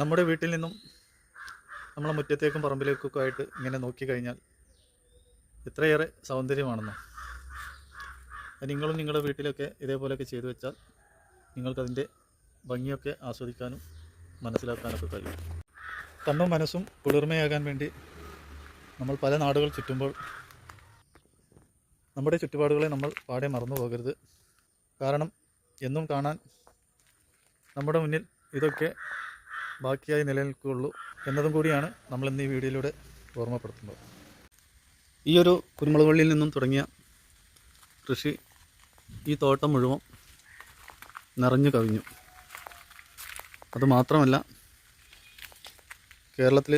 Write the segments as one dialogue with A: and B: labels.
A: നമ്മുടെ വീട്ടിൽ നിന്നും നമ്മളെ മുറ്റത്തേക്കും പറമ്പിലേക്കൊക്കെ ആയിട്ട് ഇങ്ങനെ നോക്കിക്കഴിഞ്ഞാൽ എത്രയേറെ സൗന്ദര്യമാണെന്നോ? നിങ്ങളും നിങ്ങളുടെ വീട്ടിലൊക്കെ ഇതേപോലെയൊക്കെ ചെയ്തു വെച്ചാൽ നിങ്ങൾക്കതിന്റെ ഭംഗിയൊക്കെ ആസ്വദിക്കാനും മനസ്സിലാക്കാനൊക്കെ കഴിയും. കണ്ണും മനസ്സും കുളിർമയാകാൻ വേണ്ടി നമ്മൾ പല നാടുകൾ ചുറ്റുമ്പോൾ നമ്മുടെ ചുറ്റുപാടുകളെ നമ്മൾ പാടെ മറന്നു പോകരുത്. കാരണം എന്നും കാണാൻ നമ്മുടെ മുന്നിൽ ഇതൊക്കെ ബാക്കിയായി നിലനിൽക്കുകയുള്ളൂ എന്നതും കൂടിയാണ് നമ്മൾ ഇന്ന് ഈ വീഡിയോയിലൂടെ ഓർമ്മപ്പെടുത്തുന്നത്. ഈ ഒരു കുരുമുളക് വള്ളിയിൽ നിന്നും തുടങ്ങിയ കൃഷി ഈ തോട്ടം മുഴുവൻ നിറഞ്ഞു കവിഞ്ഞു. അതുമാത്രമല്ല കേരളത്തിൽ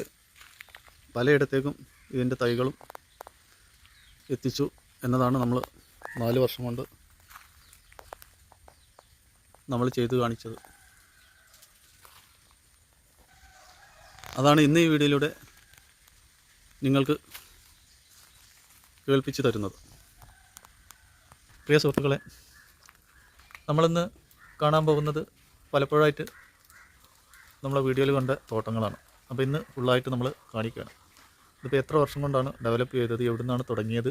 A: പലയിടത്തേക്കും ഇതിന്റെ തൈകളും എത്തിച്ചു എന്നതാണ് നമ്മൾ നാല് വർഷം കൊണ്ട് നമ്മൾ ചെയ്തു കാണിച്ചത്. അതാണ് ഇന്ന് ഈ വീഡിയോയിലൂടെ നിങ്ങൾക്ക് കേൾപ്പിച്ചു തരുന്നത്. പ്രിയ സുഹൃത്തുക്കളെ നമ്മളിന്ന് കാണാൻ പോകുന്നത് പലപ്പോഴായിട്ട് നമ്മളെ വീഡിയോയിൽ കണ്ട തോട്ടങ്ങളാണ്. അപ്പോൾ ഇന്ന് ഫുള്ളായിട്ട് നമ്മൾ കാണിക്കുകയാണ്. ഇതിപ്പോൾ എത്ര വർഷം കൊണ്ടാണ് ഡെവലപ്പ് ചെയ്തത് എവിടെ നിന്നാണ് തുടങ്ങിയത്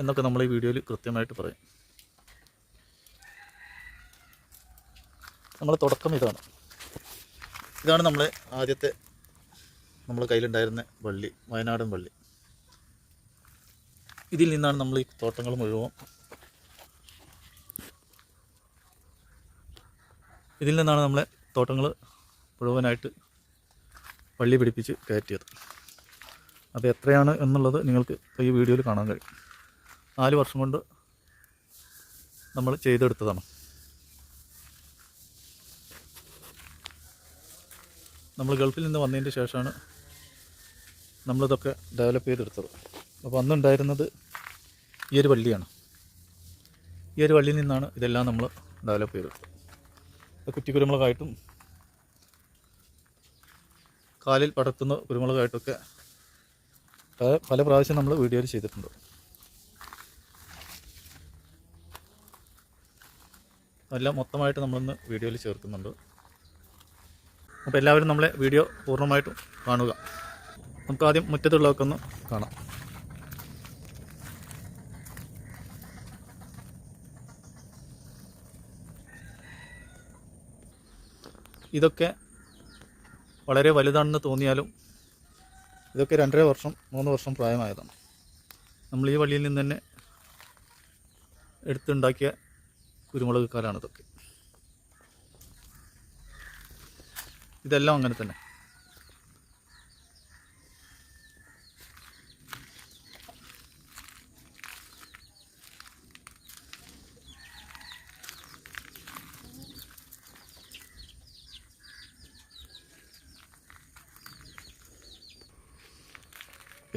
A: എന്നൊക്കെ നമ്മൾ ഈ വീഡിയോയിൽ കൃത്യമായിട്ട് പറയും. നമ്മളെ തുടക്കം ഇതാണ്. ഇതാണ് നമ്മളെ ആദ്യത്തെ നമ്മുടെ കയ്യിലുണ്ടായിരുന്ന വള്ളി വയനാടൻ വള്ളി. ഇതിൽ നിന്നാണ് നമ്മൾ ഈ തോട്ടങ്ങൾ മുഴുവൻ. ഇതിൽ നിന്നാണ് നമ്മളെ തോട്ടങ്ങൾ മുഴുവനായിട്ട് വള്ളി പിടിപ്പിച്ച് കയറ്റിയത്. അപ്പോൾ എത്രയാണ് എന്നുള്ളത് നിങ്ങൾക്ക് ഇപ്പോൾ ഈ വീഡിയോയിൽ കാണാൻ കഴിയും. നാല് വർഷം കൊണ്ട് നമ്മൾ ചെയ്തെടുത്തതാണ്. നമ്മൾ ഗൾഫിൽ നിന്ന് വന്നതിന്റെ ശേഷമാണ് നമ്മളിതൊക്കെ ഡെവലപ്പ് ചെയ്തെടുത്തത്. അപ്പോൾ അന്നുണ്ടായിരുന്നത് ഈ ഒരു വള്ളിയാണ് ഈ ഒരു വള്ളിയിൽ നിന്നാണ് ഇതെല്ലാം നമ്മൾ ഡെവലപ്പ് ചെയ്തെടുത്തത്. കുറ്റി കുരുമുളകായിട്ടും കാലിൽ പടർത്തുന്ന കുരുമുളകായിട്ടൊക്കെ പല പ്രാവശ്യം നമ്മൾ വീഡിയോയിൽ ചെയ്തിട്ടുണ്ട്. എല്ലാം മൊത്തമായിട്ട് നമ്മളിന്ന് വീഡിയോയിൽ ചേർക്കുന്നുണ്ട്. അപ്പോൾ എല്ലാവരും നമ്മളെ വീഡിയോ പൂർണമായിട്ടും കാണുക. നമുക്ക് ആദ്യം മുറ്റത്തുള്ളതൊക്കെ ഒന്ന് കാണാം. ഇതൊക്കെ വളരെ വലുതാണെന്ന് തോന്നിയാലും ഇതൊക്കെ രണ്ടര വർഷം മൂന്ന് വർഷം പ്രായമായതാണ്. നമ്മൾ ഈ വള്ളിയിൽ നിന്ന് തന്നെ എടുത്തുണ്ടാക്കിയ കുരുമുളക് കാലാണ് ഇതൊക്കെ ഇതെല്ലാം അങ്ങനെ തന്നെ.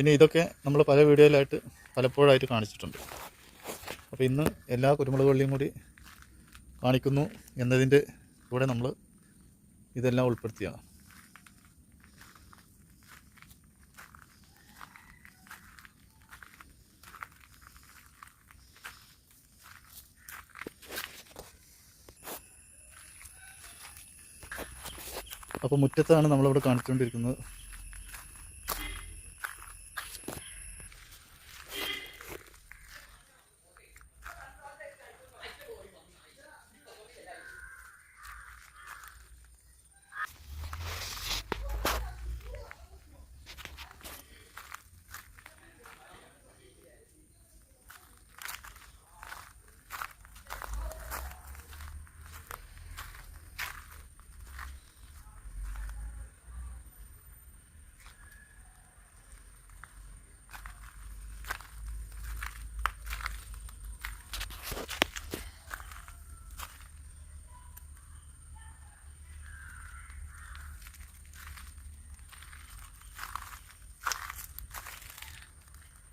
A: പിന്നെ ഇതൊക്കെ നമ്മൾ പല വീഡിയോയിലായിട്ട് പലപ്പോഴായിട്ട് കാണിച്ചിട്ടുണ്ട്. അപ്പോൾ ഇന്ന് എല്ലാ കുരുമുളക് വള്ളിയും കൂടി കാണിക്കുന്നു എന്നതിന്റെ കൂടെ നമ്മൾ ഇതെല്ലാം ഉൾപ്പെടുത്തിയാണ്. അപ്പോൾ മുറ്റത്താണ് നമ്മളിവിടെ കാണിച്ചുകൊണ്ടിരിക്കുന്നത്.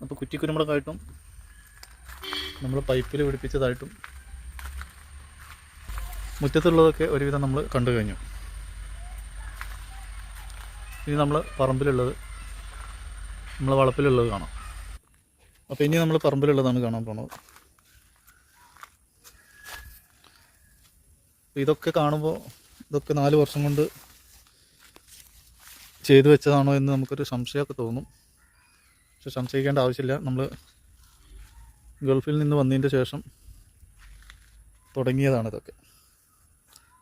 A: അപ്പോൾ കുറ്റിക്കുരുമുളകായിട്ടും നമ്മൾ പൈപ്പിൽ പിടിപ്പിച്ചതായിട്ടും മുറ്റത്തുള്ളതൊക്കെ ഒരുവിധം നമ്മൾ കണ്ടു കഴിഞ്ഞു. ഇനി നമ്മൾ പറമ്പിലുള്ളത് നമ്മൾ വളപ്പിലുള്ളത് കാണാം. അപ്പോൾ ഇനി നമ്മൾ പറമ്പിലുള്ളതാണ് കാണാൻ പോണത്. ഇതൊക്കെ കാണുമ്പോൾ ഇതൊക്കെ നാല് വർഷം കൊണ്ട് ചെയ്തു വെച്ചതാണോ എന്ന് നമുക്കൊരു സംശയമൊക്കെ തോന്നും. പക്ഷെ സംശയിക്കേണ്ട ആവശ്യമില്ല. നമ്മൾ ഗൾഫിൽ നിന്ന് വന്നതിന്റെ ശേഷം തുടങ്ങിയതാണ് ഇതൊക്കെ.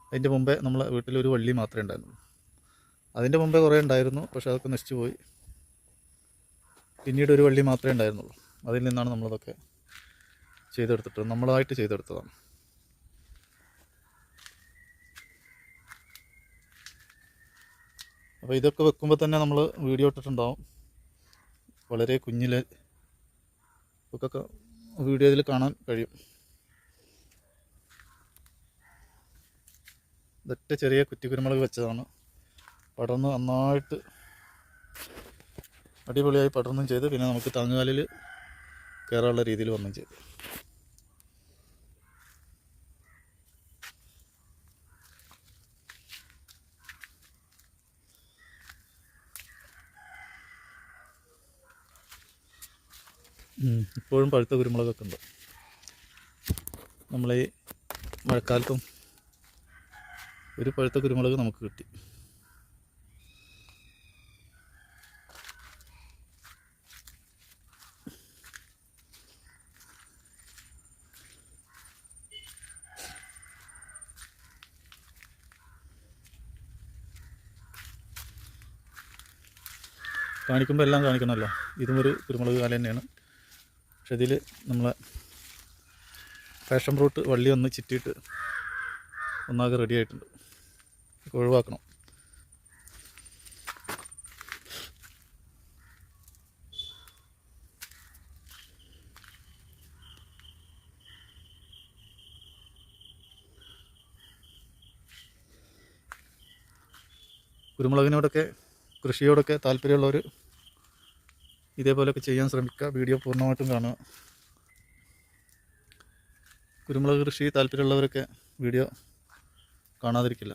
A: അതിന്റെ മുമ്പേ നമ്മളെ വീട്ടിലൊരു വള്ളി മാത്രമേ ഉണ്ടായിരുന്നുള്ളൂ. അതിന്റെ മുമ്പേ കുറേ ഉണ്ടായിരുന്നു പക്ഷെ അതൊക്കെ നശിച്ചു പോയി. പിന്നീട് ഒരു വള്ളി മാത്രമേ ഉണ്ടായിരുന്നുള്ളൂ. അതിൽ നിന്നാണ് നമ്മളതൊക്കെ ചെയ്തെടുത്തിട്ട് നമ്മളായിട്ട് ചെയ്തെടുത്തതാണ്. അപ്പോൾ ഇതൊക്കെ വെക്കുമ്പോൾ തന്നെ നമ്മൾ വീഡിയോ ഇട്ടിട്ടുണ്ടാവും. വളരെ കുഞ്ഞിൽ ഒക്കെ വീഡിയോ ഇതിൽ കാണാൻ കഴിയും. ഇതൊറ്റ ചെറിയ കുറ്റിക്കുരുമുളക് വെച്ചതാണ്. പടർന്ന് നന്നായിട്ട് അടിപൊളിയായി പടർന്നും ചെയ്ത് പിന്നെ നമുക്ക് താങ്ങുകാലിൽ കയറാനുള്ള രീതിയിൽ വന്നും ചെയ്തു. ഇപ്പോഴും പഴുത്ത കുരുമുളകൊക്കെ ഉണ്ട്. നമ്മളീ മഴക്കാലത്തും ഒരു പഴുത്ത കുരുമുളക് നമുക്ക് കിട്ടി. കാണിക്കുമ്പോൾ എല്ലാം കാണിക്കണമല്ലോ ഇതും ഒരു കുരുമുളക് കാല തന്നെയാണ് പക്ഷെ ഇതിൽ നമ്മളെ ഫാഷൻ ഫ്രൂട്ട് വള്ളി ഒന്ന് ചിറ്റിയിട്ട് ഒന്നാകെ റെഡി ആയിട്ടുണ്ട്. ഒഴിവാക്കണം. കുരുമുളകിനോടൊക്കെ കൃഷിയോടൊക്കെ താല്പര്യമുള്ളവർ ഇതേപോലെയൊക്കെ ചെയ്യാൻ ശ്രമിക്കുക. വീഡിയോ പൂർണമായിട്ടും കാണുക. കുരുമുളക് കൃഷി താല്പര്യമുള്ളവരൊക്കെ വീഡിയോ കാണാതിരിക്കില്ല.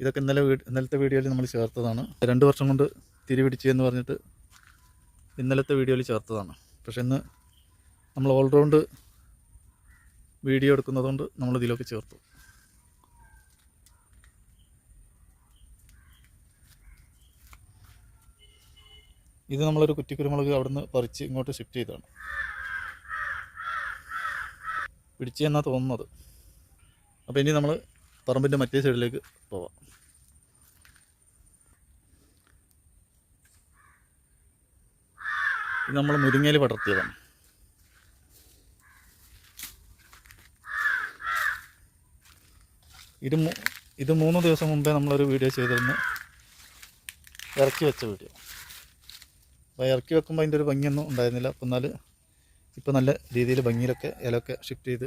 A: ഇതൊക്കെ ഇന്നലെ ഇന്നലത്തെ വീഡിയോയിൽ നമ്മൾ ചേർത്തതാണ്. രണ്ട് വർഷം കൊണ്ട് തിരിപിടിച്ചു എന്ന് പറഞ്ഞിട്ട് ഇന്നലത്തെ വീഡിയോയിൽ ചേർത്തതാണ്. പക്ഷെ ഇന്ന് നമ്മൾ ഓൾറൗണ്ട് വീഡിയോ എടുക്കുന്നതുകൊണ്ട് നമ്മളിതിലൊക്കെ ചേർത്തു. ഇത് നമ്മളൊരു കുറ്റിക്കുരുമുളക് അവിടുന്ന് പറിച്ച് ഇങ്ങോട്ട് ഷിഫ്റ്റ് ചെയ്തതാണ്. എന്നാ തോന്നുന്നത്. അപ്പോൾ ഇനി നമ്മൾ പറമ്പിന്റെ മറ്റേ സൈഡിലേക്ക് പോവാം. ഇത് നമ്മൾ മുരിങ്ങയിൽ പടർത്തിയതാണ്. ഇത് ഇത് മൂന്ന് ദിവസം മുമ്പേ നമ്മളൊരു വീഡിയോ ചെയ്തിരുന്നു. ഇറക്കി വെച്ച വീഡിയോ. അപ്പോൾ ഇറക്കി വെക്കുമ്പോൾ അതിന്റെ ഒരു ഭംഗിയൊന്നും ഉണ്ടായിരുന്നില്ല. അപ്പം എന്നാൽ ഇപ്പോൾ നല്ല രീതിയിൽ ഭംഗിയിലൊക്കെ ഇലയൊക്കെ ഷിഫ്റ്റ് ചെയ്ത്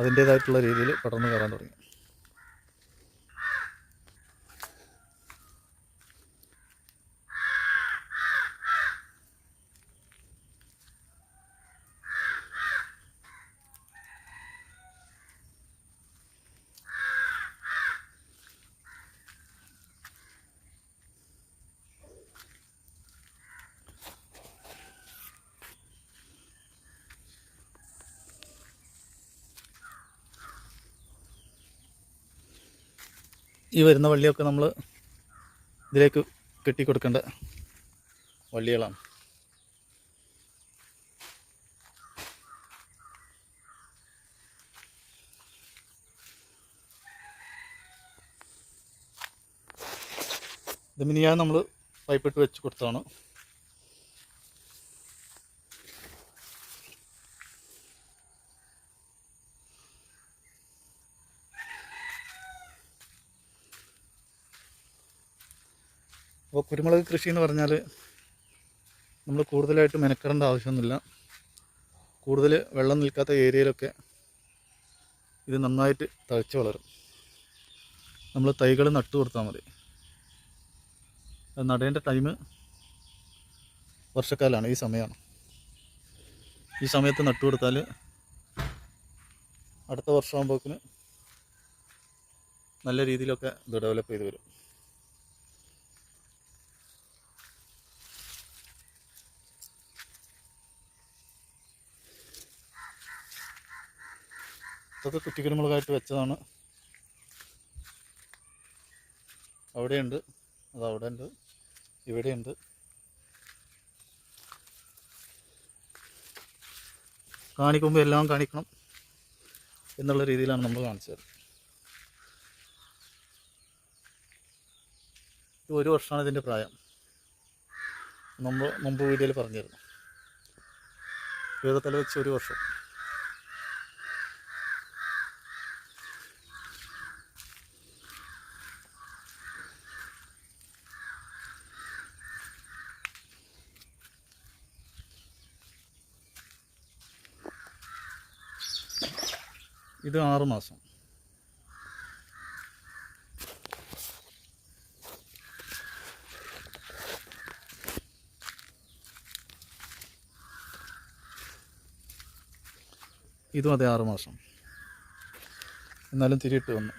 A: അതിന്റേതായിട്ടുള്ള രീതിയിൽ പടർന്നു കയറാൻ തുടങ്ങി. ഈ വരുന്ന വള്ളിയൊക്കെ നമ്മൾ ഇതിലേക്ക് കെട്ടിക്കൊടുക്കേണ്ട വള്ളികളാണ്. ഇത് മിനിയാൻ നമ്മൾ പൈപ്പിട്ട് വെച്ച് കൊടുത്തതാണ്. അപ്പോൾ കുരുമുളക് കൃഷി എന്ന് പറഞ്ഞാൽ നമ്മൾ കൂടുതലായിട്ട് മെനക്കെടേണ്ട ആവശ്യമൊന്നുമില്ല. കൂടുതൽ വെള്ളം നിൽക്കാത്ത ഏരിയയിലൊക്കെ ഇത് നന്നായിട്ട് തഴച്ച് വളരും. നമ്മൾ തൈകൾ നട്ടു കൊടുത്താൽ മതി. അത് നടേണ്ട ടൈം വർഷക്കാലമാണ് ഈ സമയമാണ്. ഈ സമയത്ത് നട്ടു കൊടുത്താൽ അടുത്ത വർഷമാകുമ്പോക്കിന് നല്ല രീതിയിലൊക്കെ ഇത് ഡെവലപ്പ് ചെയ്ത് വരും. ഇതൊക്കെ കുറ്റിക്കുരുമുളകായിട്ട് വെച്ചതാണ്. അവിടെയുണ്ട്. അത് അവിടെ ഉണ്ട് ഇവിടെയുണ്ട്. കാണിക്കുമ്പോൾ എല്ലാം കാണിക്കണം എന്നുള്ള രീതിയിലാണ് നമ്മൾ കാണിച്ചത്. ഇത് ഒരു വർഷമാണ് ഇതിന്റെ പ്രായം. നമ്മൾ മുമ്പ് വീഡിയോയിൽ പറഞ്ഞിരുന്നു. വേദത്തല വെച്ച് ഒരു വർഷം. ഇത് ആറ് മാസം. ഇതും അതെ ആറ് മാസം. എന്നാലും തിരിയിട്ട് വന്നു.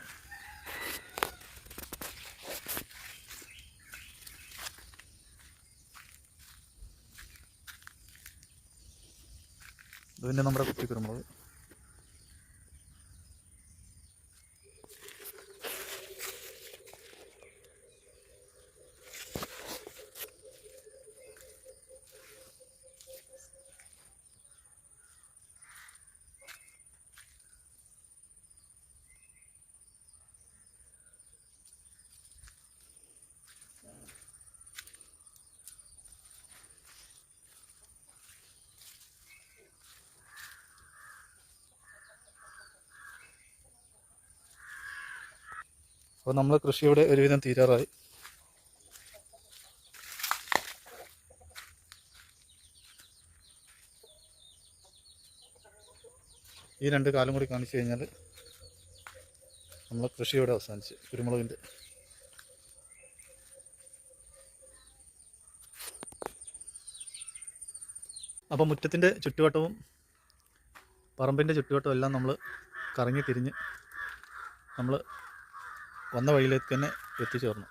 A: ഇത് പിന്നെ നമ്മുടെ കുട്ടി കുരുമുളക് അപ്പോൾ നമ്മൾ കൃഷി ഇവിടെ ഒരുവിധം തീരാറായി. ഈ രണ്ട് കാലം കൂടി കാണിച്ചു കഴിഞ്ഞാൽ നമ്മൾ കൃഷി ഇവിടെ അവസാനിച്ച് കുരുമുളകിന്റെ അപ്പോൾ മുറ്റത്തിന്റെ ചുറ്റുവട്ടവും പറമ്പിന്റെ ചുറ്റുവട്ടവും എല്ലാം നമ്മൾ കറങ്ങി തിരിഞ്ഞ് നമ്മൾ വന്ന വഴിയിലേക്ക് തന്നെ എത്തിച്ചേർന്നു.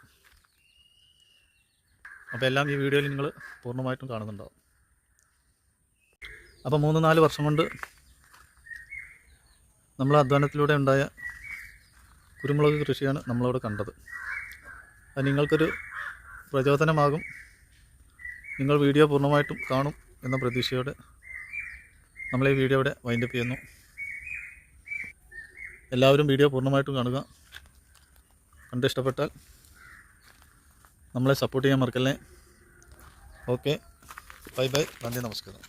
A: അപ്പോൾ എല്ലാം ഈ വീഡിയോയിൽ നിങ്ങൾ പൂർണമായിട്ടും കാണുന്നുണ്ടാവും. അപ്പോൾ മൂന്ന് നാല് വർഷം കൊണ്ട് നമ്മൾ അധ്വാനത്തിലൂടെ ഉണ്ടായ കുരുമുളക് കൃഷിയാണ് നമ്മളവിടെ കണ്ടത്. അത് നിങ്ങൾക്കൊരു പ്രചോദനമാകും. നിങ്ങൾ വീഡിയോ പൂർണമായിട്ടും കാണും എന്ന പ്രതീക്ഷയോടെ നമ്മളീ വീഡിയോ ഇവിടെ വൈൻഡപ്പ് ചെയ്യുന്നു. എല്ലാവരും വീഡിയോ പൂർണമായിട്ടും കാണുക. കണ്ട് ഇഷ്ടപ്പെട്ടാൽ നമ്മളെ സപ്പോർട്ട് ചെയ്യാൻ മറക്കല്ലേ. ഓക്കെ ബൈ ബൈ നന്ദി നമസ്കാരം.